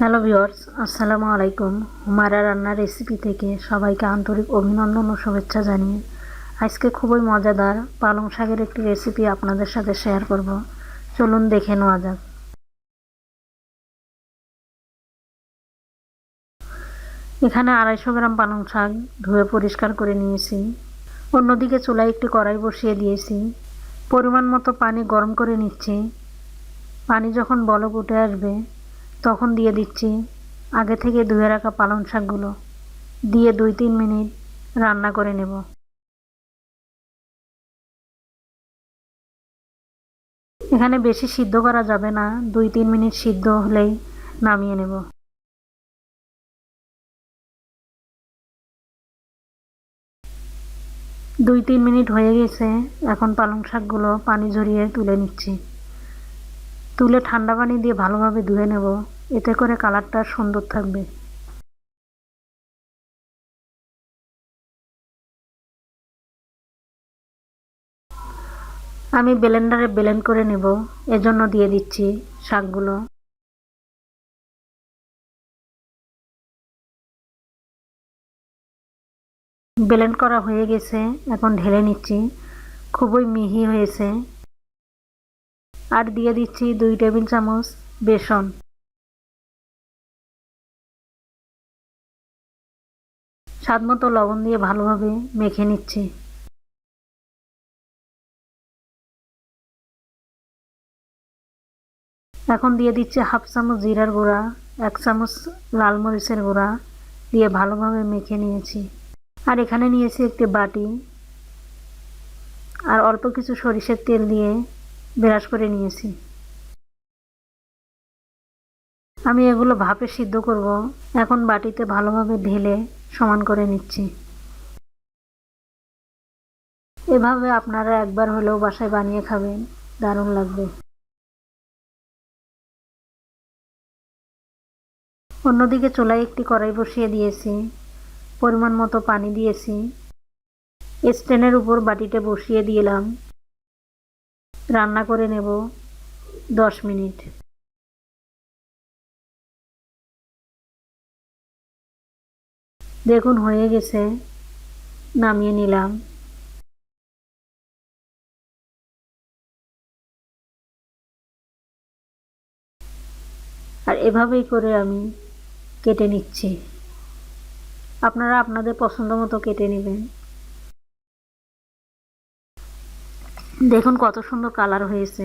Hello viewers আসসালামু আলাইকুম হুমায়রা রান্নার রেসিপি থেকে সবাইকে আন্তরিক অভিনন্দন ও শুভেচ্ছা জানিয়ে আজকে খুবই মজাদার পালং শাকের একটি রেসিপি আপনাদের সাথে শেয়ার করব। চলুন দেখে নেওয়া যাক। এখানে আড়াইশো গ্রাম পালং শাক ধুয়ে পরিষ্কার করে নিয়েছি। অন্যদিকে চুলায় একটি কড়াই বসিয়ে দিয়েছি। পরিমাণ মতো পানি গরম করে নিচ্ছি। পানি যখন বলক উঠে আসবে তখন দিয়ে দিচ্ছি। আগে থেকে ধুয়ে রাখা পালং শাকগুলো। দিয়ে দুই তিন মিনিট রান্না করে নেব। এখানে বেশি সিদ্ধ করা যাবে না। দুই তিন মিনিট সিদ্ধ হলেই নামিয়ে নেব। দুই তিন মিনিট হয়ে গেছে। এখন পালং শাকগুলো পানি ঝরিয়ে তুলে নিচ্ছি। তুলে ঠান্ডা পানি দিয়ে ভালোভাবে ধুয়ে নেব। এতে করে কালারটা সুন্দর থাকবে। আমি ব্লেন্ডারে ব্লেন্ড করে নেব, এজন্য দিয়ে দিচ্ছি শাকগুলো। ব্লেন্ড করা হয়ে গেছে, এখন ঢেলে নিচ্ছি। খুবই মিহি হয়েছে। আর দিয়ে দিচ্ছি দুই টেবিল চামচ বেসন। স্বাদ মতো লবণ দিয়ে ভালোভাবে মেখে নিচ্ছি। এখন দিয়ে দিচ্ছি হাফ চামচ জিরার গুঁড়া, এক চামচ লাল মরিচের গুঁড়া দিয়ে ভালোভাবে মেখে নিয়েছি। আর এখানে নিয়েছি একটি বাটি আর অল্প কিছু সরিষের তেল দিয়ে ব্রাশ করে নিয়েছি। আমি এগুলো ভাপে সিদ্ধ করব। এখন বাটিতে ভালোভাবে ঢেলে সমান করে নিচ্ছি। এভাবে আপনারা একবার হলেও বাসায় বানিয়ে খাবেন। দারুণ লাগবে। অন্যদিকে চুলায় একটি কড়াই বসিয়ে দিয়েছি। পরিমাণ মতো পানি দিয়েছি। স্ট্যান্ডের উপর বাটিতে বসিয়ে দিলাম। রান্না করে নেব দশ মিনিট। দেখুন, হয়ে গেছে। নামিয়ে নিলাম। আর এভাবেই করে আমি কেটে নিচ্ছি। আপনারা আপনাদের পছন্দ মতো কেটে নেবেন। দেখুন, কত সুন্দর কালার হয়েছে।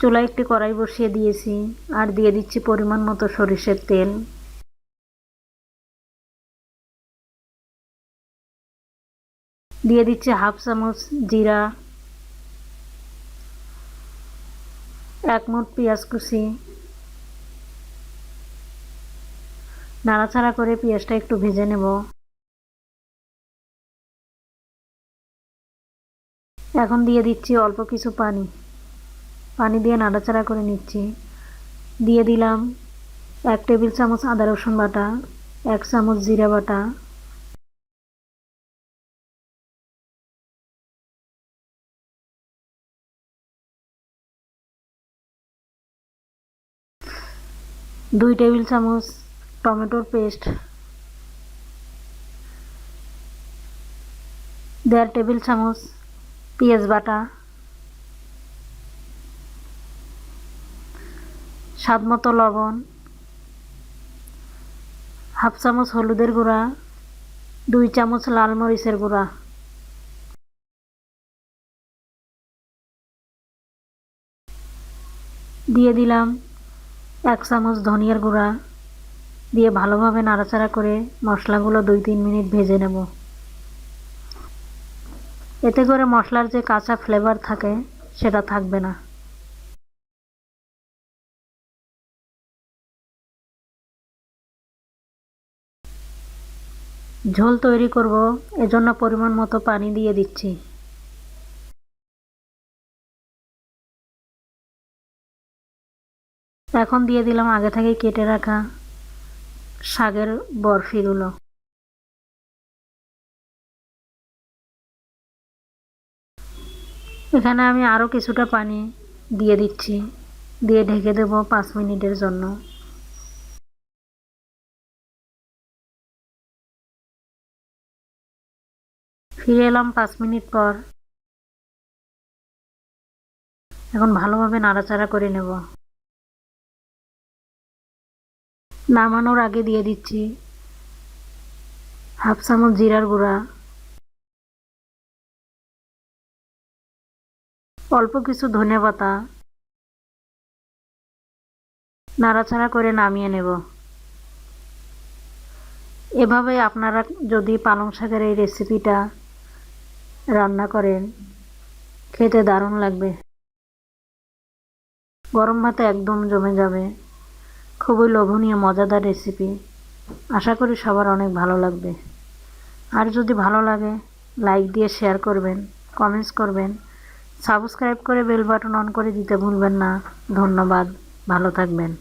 চুলায় একটি কড়াই বসিয়ে দিয়েছি আর দিয়ে দিচ্ছি পরিমাণ মতো সরিষের তেল। দিয়ে দিচ্ছি হাফ চামচ জিরা, এক মুঠ পেঁয়াজ কুচি। নাড়াচাড়া করে পেঁয়াজটা একটু ভেজে নেব। এখন দিয়ে দিচ্ছি অল্প কিছু পানি। পানি দিয়ে নাড়াচাড়া করে নিচ্ছি। দিয়ে দিলাম এক টেবিল চামচ আদা রসুন বাটা, এক চামচ জিরা বাটা। দুই টেবিল চামচ টমেটোর পেস্ট। দেড় টেবিল চামচ পেঁয়াজ বাটা। স্বাদ মতো লবণ, হাফ চামচ হলুদের গুঁড়া, দুই চামচ লাল মরিচের গুঁড়া। দিয়ে দিলাম এক চামচ ধনিয়ার গুঁড়া। দিয়ে ভালোভাবে নাড়াচাড়া করে মশলাগুলো দুই তিন মিনিট ভেজে নেব। এতে করে মশলার যে কাঁচা ফ্লেভার থাকে, সেটা থাকবে না। ঝোল তৈরি করব, এজন্য পরিমাণ মতো পানি দিয়ে দিচ্ছি। এখন দিয়ে দিলাম আগে থেকে কেটে রাখা শাকের বরফিগুলো। এখানে আমি আরও কিছুটা পানি দিয়ে দিচ্ছি, দিয়ে ঢেকে দেব পাঁচ মিনিটের জন্য। ফিরে এলাম পাঁচ মিনিট পর। এখন ভালোভাবে নাড়াচাড়া করে নেব। নামানোর আগে দিয়ে দিচ্ছি হাফ চামচ জিরার গুঁড়া। অল্প কিছু ধনে পাতা। নাড়াচাড়া করে নামিয়ে নেব। এভাবে আপনারা যদি পালং শাকের এই রেসিপিটা রান্না করেন। খেতে দারুণ লাগবে। গরম ভাতে একদম জমে যাবে। খুবই লোভনীয়, মজাদার রেসিপি আশা করি সবার অনেক ভালো লাগবে। আর যদি ভালো লাগে লাইক দিয়ে শেয়ার করবেন কমেন্টস করবেন। সাবস্ক্রাইব করে বেল বাটন অন করে দিতে ভুলবেন না। ধন্যবাদ। ভালো থাকবেন।